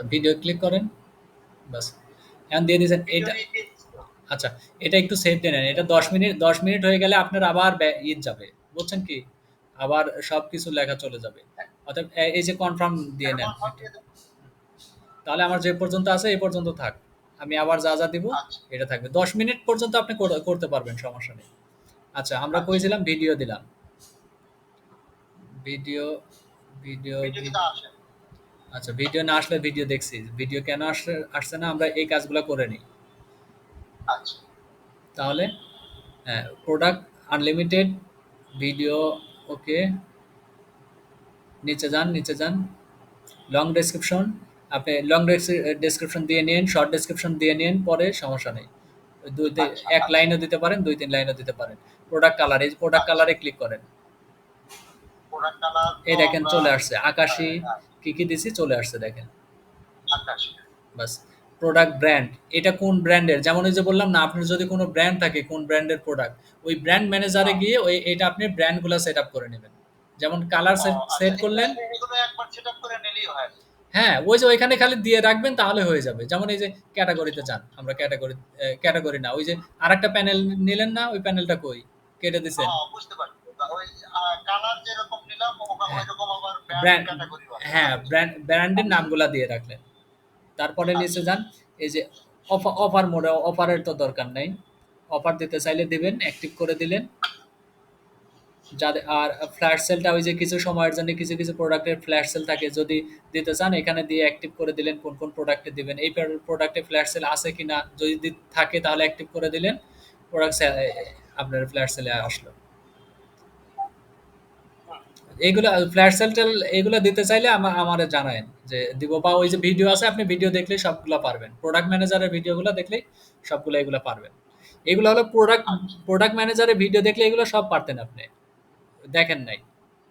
আচ্ছা video click করেন বাস এখন দিয়ে দিয়েছেন এটা আচ্ছা এটা একটু সেভ দিয়ে নেন। এটা দশ মিনিট দশ মিনিট হয়ে গেলে আপনার আবার ইয়ে যাবে। বুঝছেন কি? আবার সব কিছু লেখা চলে যাবে। অর্থাৎ এই যে কনফার্ম দিয়ে নেন তাহলে আমার যে পর্যন্ত আছে এই পর্যন্ত থাক। আমি আবার যা যা দিব আচ্ছা। এটা থাকবে। দশ মিনিট পর্যন্ত আপনি করতে পারবেন সমস্যা নেই। আচ্ছা আমরা কইছিলাম ভিডিও দিলাম। ভিডিও ভিডিও আচ্ছা ভিডিও না আসলে ভিডিও দেখছি। ভিডিও কেন আসছে আসছে না? আমরা এই কাজগুলো করে নিই। আচ্ছা। তাহলে হ্যাঁ প্রোডাক্ট আনলিমিটেড ভিডিও ওকে নিচে যান নিচে যান। লং ডেসক্রিপশন আপনি লং ডেসক্রিপশন দিয়ে নিন শর্ট ডেসক্রিপশন দিয়ে নিন পরে সমস্যা নেই। দুই আচ্ছা, এক লাইনও দিতে পারেন দুই তিন লাইনও দিতে পারেন। প্রোডাক্ট কালার এই প্রোডাক্ট কালারে ক্লিক করেন। প্রোডাক্ট কালার এই দেখেন চলে আসছে। আকাশি কি কি দিছি চলে আসছে দেখেন। বাস প্রোডাক্ট ব্র্যান্ড এটা কোন ব্র্যান্ডের যেমন ওই যে বললাম না আপনার যদি কোনো ব্র্যান্ড থাকে কোন ব্র্যান্ডের প্রোডাক্ট ওই ব্র্যান্ড ম্যানেজারে গিয়ে ওই এটা আপনি ব্র্যান্ডগুলো সেট আপ করে নেবেন। যেমন কালার সেট করলেন। হয়। ওই যে ওইখানে খালি দিয়ে রাখবেন তাহলে হয়ে যাবে। যেমন এই যে ক্যাটাগরিতে যান আমরা ক্যাটাগরি ক্যাটাগরি না ওই যে আরেকটা প্যানেল নিলেন না ওই প্যানেলটা কই? কেটে দিছেন। বুঝতে পারছি। যেরকম হ্যাঁ। ব্র্যান্ডের নামগুলা দিয়ে রাখলেন। তারপরে নিচে যান এই যে অফার মোডে অফারের তো দরকার নাই। অফার দিতে চাইলে দিবেন অ্যাক্টিভ করে দিলেন। যাদের আর ফ্ল্যাশ সেলটা ওই যে কিছু সময়ের জন্য কিছু কিছু প্রোডাক্টের ফ্ল্যাশ সেল থাকে যদি দিতে চান এখানে দিয়ে অ্যাক্টিভ করে দিলেন কোন কোন প্রোডাক্টে দিবেন। এই প্রোডাক্টে ফ্ল্যাশ সেল আছে কিনা যদি থাকে তাহলে অ্যাক্টিভ করে দিলেন। প্রোডাক্ট আপনার ফ্ল্যাশ সেলে আসলো। এইগুলো ফ্ল্যাশ সেল টেল এইগুলো দিতে চাইলে আমা- আমারে জানায়েন যে দিব বা ওই যে ভিডিও আছে আপনি ভিডিও দেখলে সবগুলো পারবেন। প্রোডাক্ট ম্যানেজারের ভিডিওগুলো দেখলেই সবগুলো এগুলো পারবেন। এগুলো হলো প্রোডাক্ট প্রোডাক্ট ম্যানেজারের ভিডিও দেখলে এগুলো সব পারতেন আপনি। দেখেন নাই।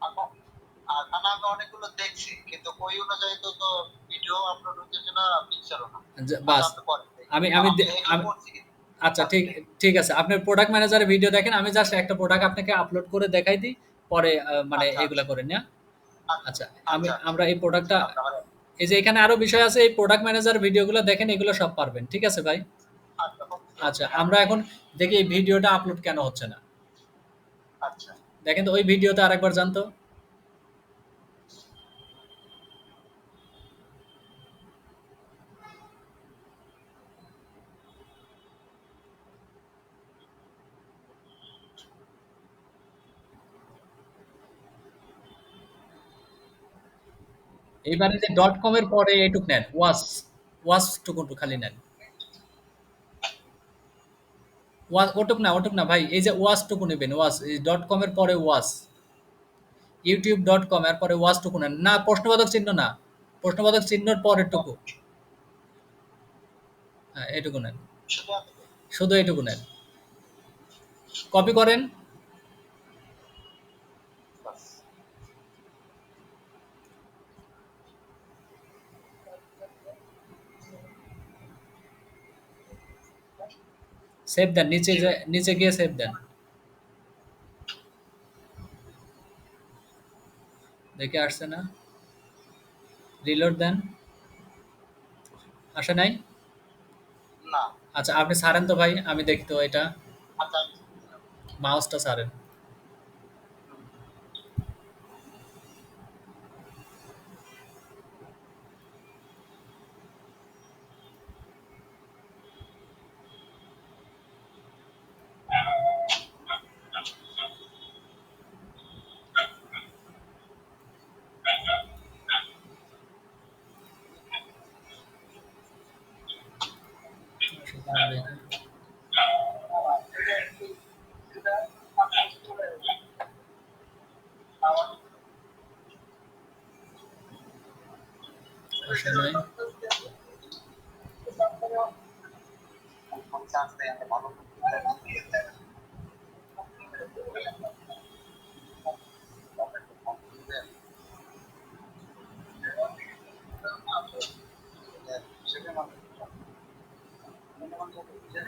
আমি আমি অনেকগুলো দেখছি কিন্তু ওই অনুযায়ী তো তো ভিডিও আপলোড হচ্ছে না পিকচারও না। বাস। আপনি পরে দেখবেন। আমি আমি এগুলো। আচ্ছা ঠিক ঠিক আছে। আপনি প্রোডাক্ট ম্যানেজারের ভিডিও দেখেন আমি জাস্ট একটা প্রোডাক্ট আপনাকে আপলোড করে দেখাই দিই। পরে মানে আচ্ছা, এগুলা করেন না? আচ্ছা আমি আচ্ছা। আমরা এই প্রোডাক্টটা এই যে এখানে আরও বিষয় আছে এই প্রোডাক্ট ম্যানেজার ভিডিওগুলো দেখেন এগুলো সব পারবেন ঠিক আছে ভাই? আচ্ছা, আচ্ছা আমরা এখন দেখি এই ভিডিওটা আপলোড কেন হচ্ছে না। আচ্ছা। দেখেন তো ওই ভিডিওতে আরেকবার জানতো। এইবারে যে ডট কম এর পরে এইটুক নেন, ওয়াস ওয়াস টুকুন খালি নেন। ওয়াস ওটুক না ওটুক না, ভাই, এই যে ওয়াস টুকু নেবেন, ওয়াস ডট কম এর পরে ওয়াস। ইউটিউব ডট কম এর পরে ওয়াস টুকু নেন। না প্রশ্নবোধক চিহ্ন না প্রশ্নবোধক চিহ্নর পরের টুকু হ্যাঁ এটুকু নেন। শুধু এটুকু নেন। কপি করেন। সেভ দেন নিচে নিচে গিয়ে সেভ দেন। দেখে আসছে না। রিলোড দেন। আসে নাই? না। আচ্ছা আপনি ছাড়েন তো ভাই আমি দেখি তো এটা। আচ্ছা। মাউসটা সারেন আসে নাই চান্স দেয় ভালো mo kayo dyan.